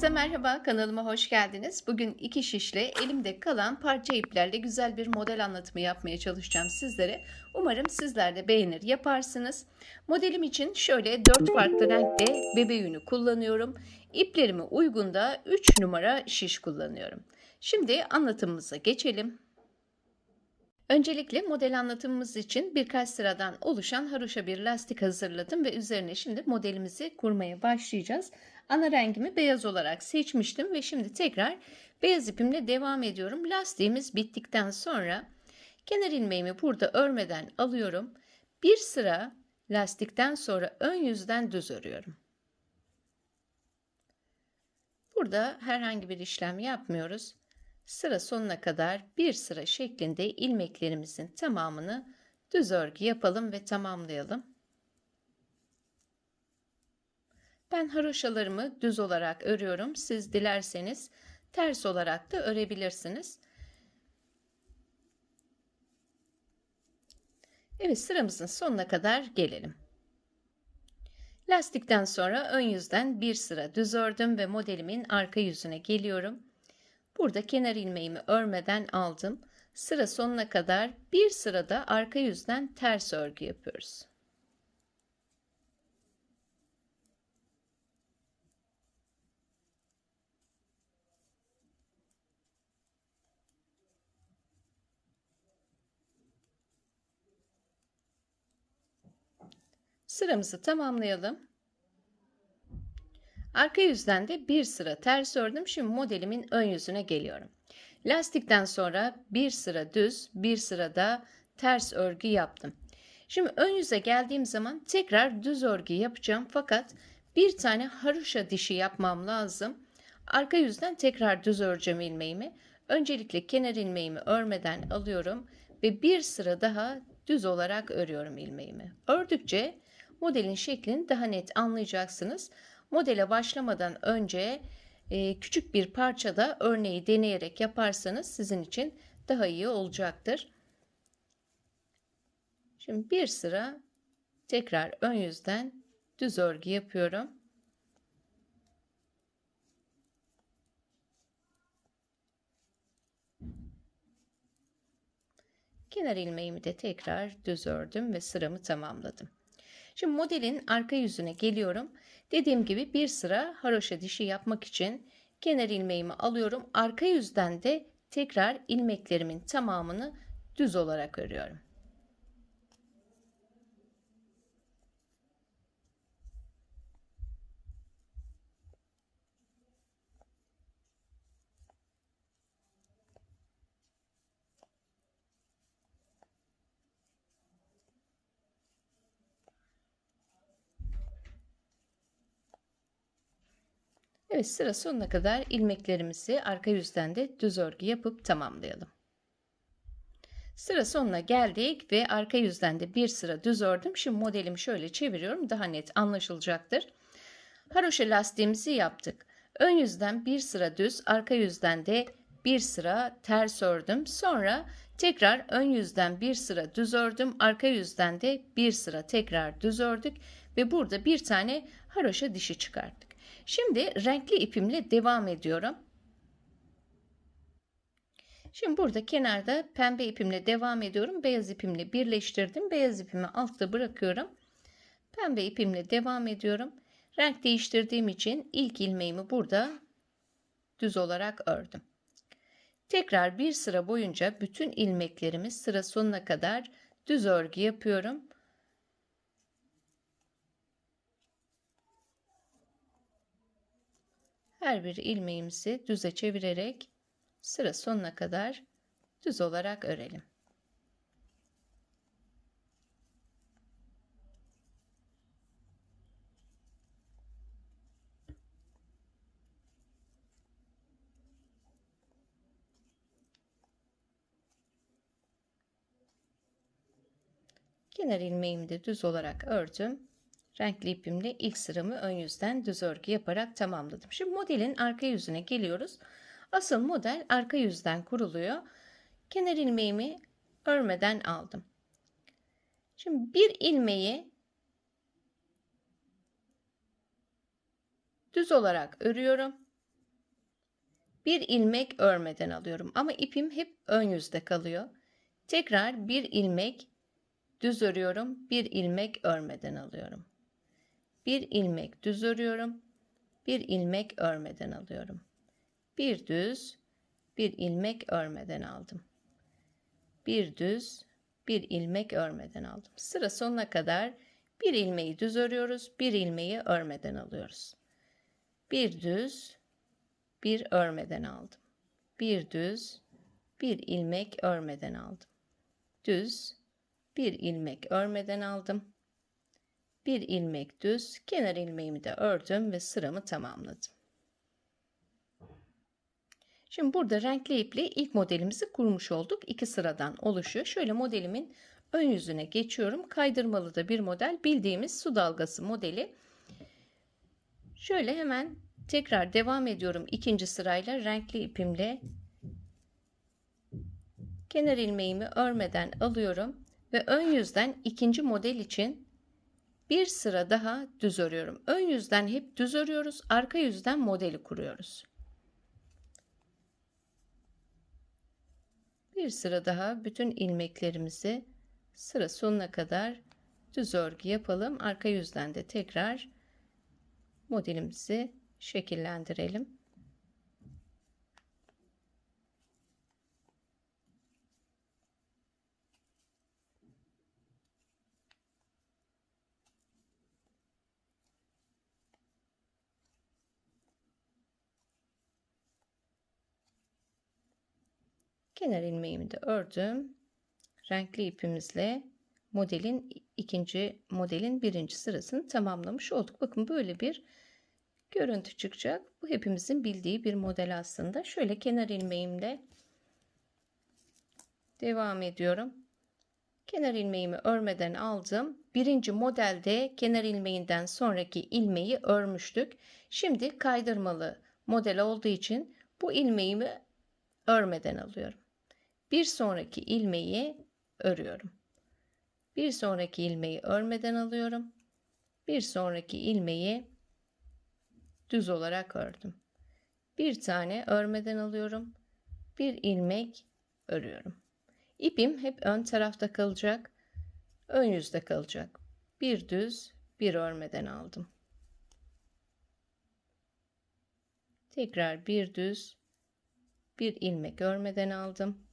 Herkese merhaba, kanalıma hoş geldiniz. Bugün iki şişle elimde kalan parça iplerle güzel bir model anlatımı yapmaya çalışacağım sizlere. Umarım sizler de beğenir yaparsınız. Modelim için şöyle dört farklı renkte bebe yünü kullanıyorum. İplerime uygun da 3 numara şiş kullanıyorum. Şimdi anlatımımıza geçelim. Öncelikle model anlatımımız için birkaç sıradan oluşan haroşa bir lastik hazırladım ve üzerine şimdi modelimizi kurmaya başlayacağız. Ana rengimi beyaz olarak seçmiştim ve şimdi tekrar beyaz ipimle devam ediyorum. Lastiğimiz bittikten sonra kenar ilmeğimi burada örmeden alıyorum. Bir sıra lastikten sonra ön yüzden düz örüyorum. Burada herhangi bir işlem yapmıyoruz sıra sonuna kadar bir sıra şeklinde ilmeklerimizin tamamını düz örgü yapalım ve tamamlayalım. Ben haroşalarımı düz olarak örüyorum. Siz dilerseniz ters olarak da örebilirsiniz. Evet sıramızın sonuna kadar gelelim. Lastikten sonra ön yüzden bir sıra düz ördüm ve modelimin arka yüzüne geliyorum. Burada kenar ilmeğimi örmeden aldım. Sıra sonuna kadar bir sırada arka yüzden ters örgü yapıyoruz. Sıramızı tamamlayalım. Arka yüzden de bir sıra ters ördüm. Şimdi modelimin ön yüzüne geliyorum. Lastikten sonra bir sıra düz, bir sıra da ters örgü yaptım. Şimdi ön yüze geldiğim zaman tekrar düz örgü yapacağım fakat bir tane haroşa dişi yapmam lazım. Arka yüzden tekrar düz öreceğim ilmeğimi. Öncelikle kenar ilmeğimi örmeden alıyorum ve bir sıra daha düz olarak örüyorum ilmeğimi. Ördükçe modelin şeklini daha net anlayacaksınız. Modele başlamadan önce e, küçük bir parçada örneği deneyerek yaparsanız sizin için daha iyi olacaktır. Şimdi bir sıra tekrar ön yüzden düz örgü yapıyorum. Kenar ilmeğimi de tekrar düz ördüm ve sıramı tamamladım. Şimdi modelin arka yüzüne geliyorum. Dediğim gibi bir sıra haroşa dişi yapmak için kenar ilmeğimi alıyorum. Arka yüzden de tekrar ilmeklerimin tamamını düz olarak örüyorum. Evet sıra sonuna kadar ilmeklerimizi arka yüzden de düz örgü yapıp tamamlayalım. Sıra sonuna geldik ve arka yüzden de bir sıra düz ördüm. Şimdi modelimi şöyle çeviriyorum daha net anlaşılacaktır. Haroşa lastiğimizi yaptık. Ön yüzden bir sıra düz, arka yüzden de bir sıra ters ördüm. Sonra tekrar ön yüzden bir sıra düz ördüm, arka yüzden de bir sıra tekrar düz ördük ve burada bir tane haroşa dişi çıkarttık. Şimdi renkli ipimle devam ediyorum. Şimdi burada kenarda pembe ipimle devam ediyorum. Beyaz ipimle birleştirdim. Beyaz ipimi altta bırakıyorum. Pembe ipimle devam ediyorum. Renk değiştirdiğim için ilk ilmeğimi burada düz olarak ördüm. Tekrar bir sıra boyunca bütün ilmeklerimi sıra sonuna kadar düz örgü yapıyorum. Her bir ilmeğimizi düze çevirerek sıra sonuna kadar düz olarak örelim. Kenar ilmeğimi de düz olarak ördüm renkli ipimle ilk sıramı ön yüzden düz örgü yaparak tamamladım. Şimdi modelin arka yüzüne geliyoruz. Asıl model arka yüzden kuruluyor. Kenar ilmeğimi örmeden aldım. Şimdi bir ilmeği düz olarak örüyorum. bir ilmek örmeden alıyorum ama ipim hep ön yüzde kalıyor. Tekrar bir ilmek düz örüyorum, bir ilmek örmeden alıyorum. Bir ilmek düz örüyorum, bir ilmek örmeden alıyorum. Bir düz, bir ilmek örmeden aldım. Bir düz, bir ilmek örmeden aldım. Sıra sonuna kadar bir ilmeği düz örüyoruz, bir ilmeği örmeden alıyoruz. Bir düz, bir örmeden aldım. Bir düz, bir ilmek örmeden aldım. Düz, bir ilmek örmeden aldım. Bir ilmek düz, kenar ilmeğimi de ördüm ve sıramı tamamladım. Şimdi burada renkli iple ilk modelimizi kurmuş olduk. İki sıradan oluşuyor. Şöyle modelimin ön yüzüne geçiyorum. Kaydırmalı da bir model. Bildiğimiz su dalgası modeli. Şöyle hemen tekrar devam ediyorum ikinci sırayla renkli ipimle kenar ilmeğimi örmeden alıyorum ve ön yüzden ikinci model için bir sıra daha düz örüyorum. Ön yüzden hep düz örüyoruz, arka yüzden modeli kuruyoruz. Bir sıra daha bütün ilmeklerimizi sıra sonuna kadar düz örgü yapalım. Arka yüzden de tekrar modelimizi şekillendirelim. Kenar ilmeğimi de ördüm. Renkli ipimizle modelin ikinci modelin birinci sırasını tamamlamış olduk. Bakın böyle bir görüntü çıkacak. Bu hepimizin bildiği bir model aslında. Şöyle kenar ilmeğimle devam ediyorum. Kenar ilmeğimi örmeden aldım. Birinci modelde kenar ilmeğinden sonraki ilmeği örmüştük. Şimdi kaydırmalı model olduğu için bu ilmeğimi örmeden alıyorum. Bir sonraki ilmeği örüyorum. Bir sonraki ilmeği örmeden alıyorum. Bir sonraki ilmeği düz olarak ördüm. Bir tane örmeden alıyorum. Bir ilmek örüyorum. İpim hep ön tarafta kalacak. Ön yüzde kalacak. Bir düz, bir örmeden aldım. Tekrar bir düz, bir ilmek örmeden aldım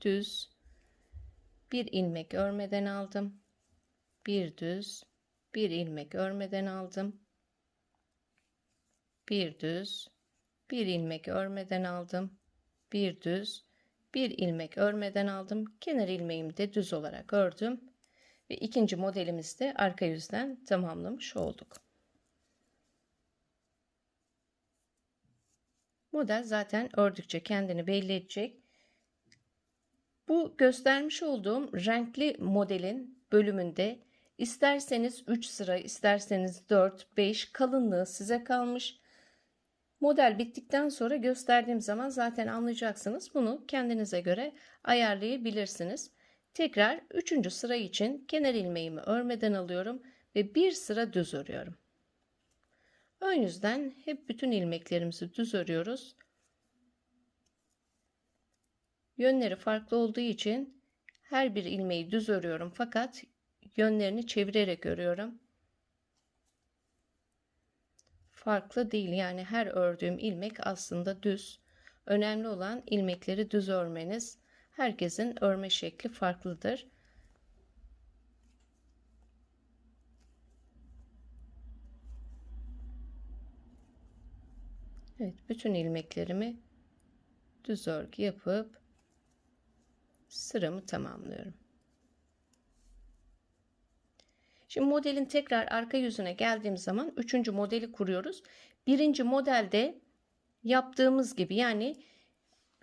düz bir ilmek örmeden aldım. Bir düz bir ilmek örmeden aldım. Bir düz bir ilmek örmeden aldım. Bir düz bir ilmek örmeden aldım. Kenar ilmeğimi de düz olarak ördüm ve ikinci modelimizde arka yüzden tamamlamış olduk. Model zaten ördükçe kendini belli edecek. Bu göstermiş olduğum renkli modelin bölümünde isterseniz 3 sıra, isterseniz 4, 5 kalınlığı size kalmış. Model bittikten sonra gösterdiğim zaman zaten anlayacaksınız. Bunu kendinize göre ayarlayabilirsiniz. Tekrar 3. sıra için kenar ilmeğimi örmeden alıyorum ve bir sıra düz örüyorum. Ön yüzden hep bütün ilmeklerimizi düz örüyoruz. Yönleri farklı olduğu için her bir ilmeği düz örüyorum fakat yönlerini çevirerek örüyorum. Farklı değil yani her ördüğüm ilmek aslında düz. Önemli olan ilmekleri düz örmeniz. Herkesin örme şekli farklıdır. Evet, bütün ilmeklerimi düz örgü yapıp sıramı tamamlıyorum. Şimdi modelin tekrar arka yüzüne geldiğim zaman üçüncü modeli kuruyoruz. Birinci modelde yaptığımız gibi yani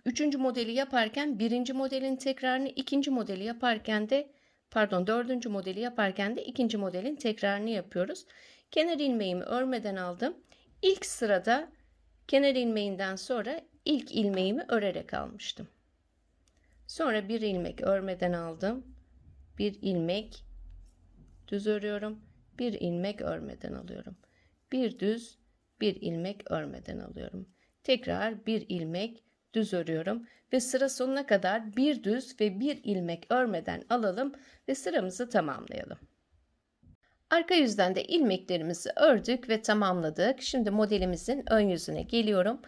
üçüncü modeli yaparken birinci modelin tekrarını ikinci modeli yaparken de pardon dördüncü modeli yaparken de ikinci modelin tekrarını yapıyoruz. Kenar ilmeğimi örmeden aldım. İlk sırada kenar ilmeğinden sonra ilk ilmeğimi örerek almıştım. Sonra bir ilmek örmeden aldım. Bir ilmek düz örüyorum. Bir ilmek örmeden alıyorum. Bir düz, bir ilmek örmeden alıyorum. tekrar bir ilmek düz örüyorum ve sıra sonuna kadar bir düz ve bir ilmek örmeden alalım ve sıramızı tamamlayalım. Arka yüzden de ilmeklerimizi ördük ve tamamladık. Şimdi modelimizin ön yüzüne geliyorum.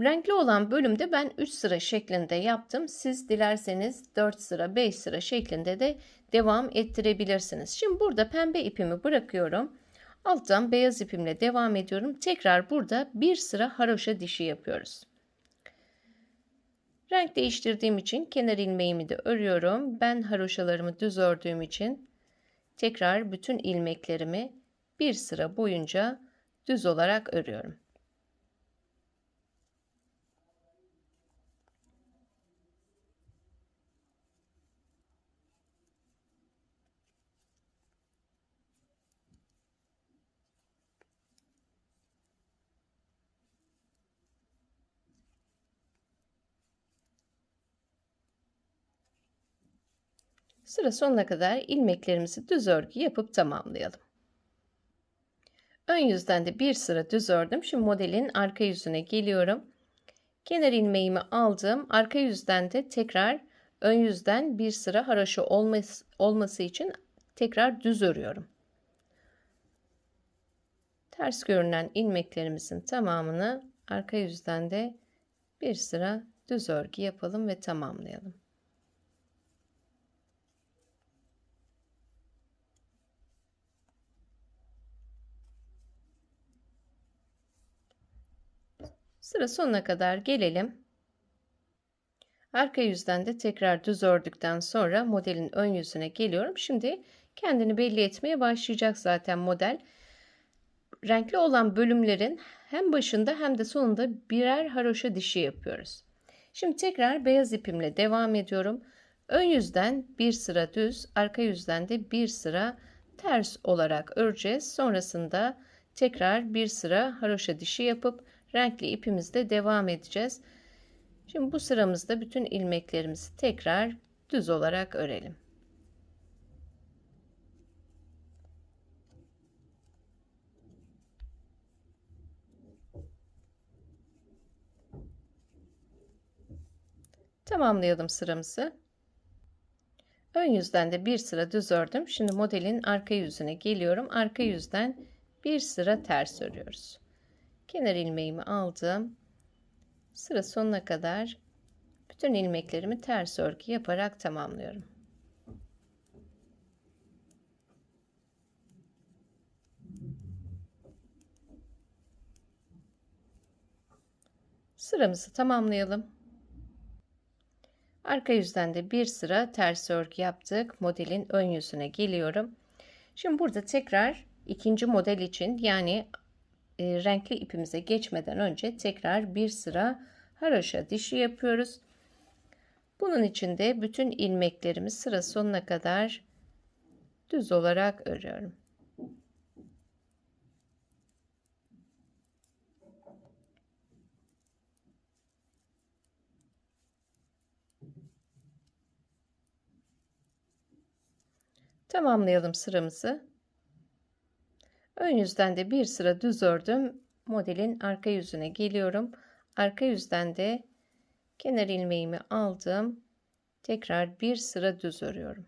Renkli olan bölümde ben 3 sıra şeklinde yaptım. Siz dilerseniz 4 sıra 5 sıra şeklinde de devam ettirebilirsiniz. Şimdi burada pembe ipimi bırakıyorum. Alttan beyaz ipimle devam ediyorum. Tekrar burada bir sıra haroşa dişi yapıyoruz. Renk değiştirdiğim için kenar ilmeğimi de örüyorum. Ben haroşalarımı düz ördüğüm için tekrar bütün ilmeklerimi bir sıra boyunca düz olarak örüyorum. Sıra sonuna kadar ilmeklerimizi düz örgü yapıp tamamlayalım. Ön yüzden de bir sıra düz ördüm. Şimdi modelin arka yüzüne geliyorum. Kenar ilmeğimi aldım. Arka yüzden de tekrar ön yüzden bir sıra haraşo olması, için tekrar düz örüyorum. Ters görünen ilmeklerimizin tamamını arka yüzden de bir sıra düz örgü yapalım ve tamamlayalım. Sıra sonuna kadar gelelim. Arka yüzden de tekrar düz ördükten sonra modelin ön yüzüne geliyorum. Şimdi kendini belli etmeye başlayacak zaten model. Renkli olan bölümlerin hem başında hem de sonunda birer haroşa dişi yapıyoruz. Şimdi tekrar beyaz ipimle devam ediyorum. Ön yüzden bir sıra düz, arka yüzden de bir sıra ters olarak öreceğiz. Sonrasında tekrar bir sıra haroşa dişi yapıp renkli ipimizde devam edeceğiz. Şimdi bu sıramızda bütün ilmeklerimizi tekrar düz olarak örelim. Tamamlayalım sıramızı. Ön yüzden de bir sıra düz ördüm. Şimdi modelin arka yüzüne geliyorum. Arka yüzden bir sıra ters örüyoruz kenar ilmeğimi aldım. Sıra sonuna kadar bütün ilmeklerimi ters örgü yaparak tamamlıyorum. Sıramızı tamamlayalım. Arka yüzden de bir sıra ters örgü yaptık. Modelin ön yüzüne geliyorum. Şimdi burada tekrar ikinci model için yani e, renkli ipimize geçmeden önce tekrar bir sıra haroşa dişi yapıyoruz. Bunun için de bütün ilmeklerimi sıra sonuna kadar düz olarak örüyorum. Tamamlayalım sıramızı. Ön yüzden de bir sıra düz ördüm. Modelin arka yüzüne geliyorum. Arka yüzden de kenar ilmeğimi aldım. Tekrar bir sıra düz örüyorum.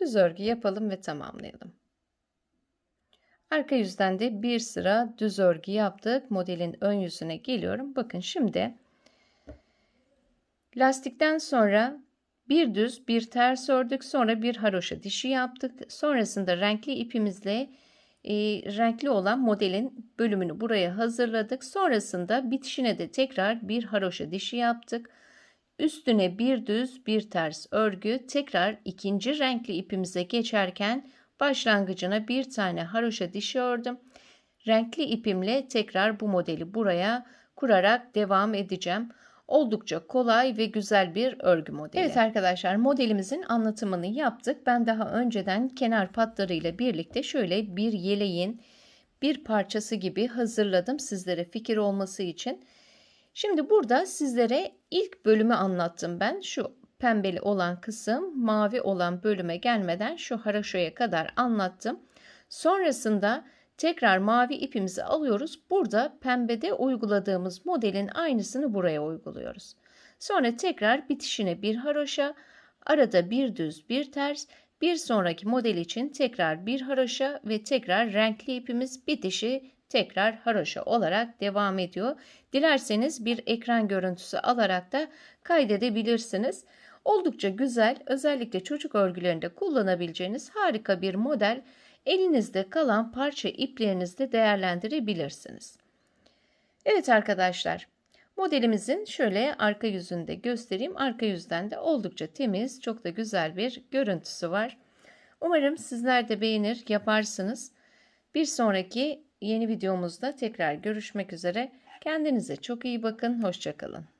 Düz örgü yapalım ve tamamlayalım. Arka yüzden de bir sıra düz örgü yaptık. Modelin ön yüzüne geliyorum. Bakın şimdi lastikten sonra bir düz bir ters ördük. Sonra bir haroşa dişi yaptık. Sonrasında renkli ipimizle e, renkli olan modelin bölümünü buraya hazırladık. Sonrasında bitişine de tekrar bir haroşa dişi yaptık. Üstüne bir düz bir ters örgü tekrar ikinci renkli ipimize geçerken Başlangıcına bir tane haroşa dişi ördüm. Renkli ipimle tekrar bu modeli buraya kurarak devam edeceğim. Oldukça kolay ve güzel bir örgü modeli. Evet arkadaşlar modelimizin anlatımını yaptık. Ben daha önceden kenar patlarıyla birlikte şöyle bir yeleğin bir parçası gibi hazırladım sizlere fikir olması için. Şimdi burada sizlere ilk bölümü anlattım ben. Şu pembeli olan kısım mavi olan bölüme gelmeden şu haraşoya kadar anlattım. Sonrasında tekrar mavi ipimizi alıyoruz. Burada pembede uyguladığımız modelin aynısını buraya uyguluyoruz. Sonra tekrar bitişine bir haroşa, arada bir düz bir ters, bir sonraki model için tekrar bir haroşa ve tekrar renkli ipimiz bitişi tekrar haroşa olarak devam ediyor. Dilerseniz bir ekran görüntüsü alarak da kaydedebilirsiniz. Oldukça güzel, özellikle çocuk örgülerinde kullanabileceğiniz harika bir model. Elinizde kalan parça iplerinizde değerlendirebilirsiniz. Evet arkadaşlar, modelimizin şöyle arka yüzünü de göstereyim. Arka yüzden de oldukça temiz, çok da güzel bir görüntüsü var. Umarım sizler de beğenir, yaparsınız. Bir sonraki yeni videomuzda tekrar görüşmek üzere. Kendinize çok iyi bakın, hoşçakalın.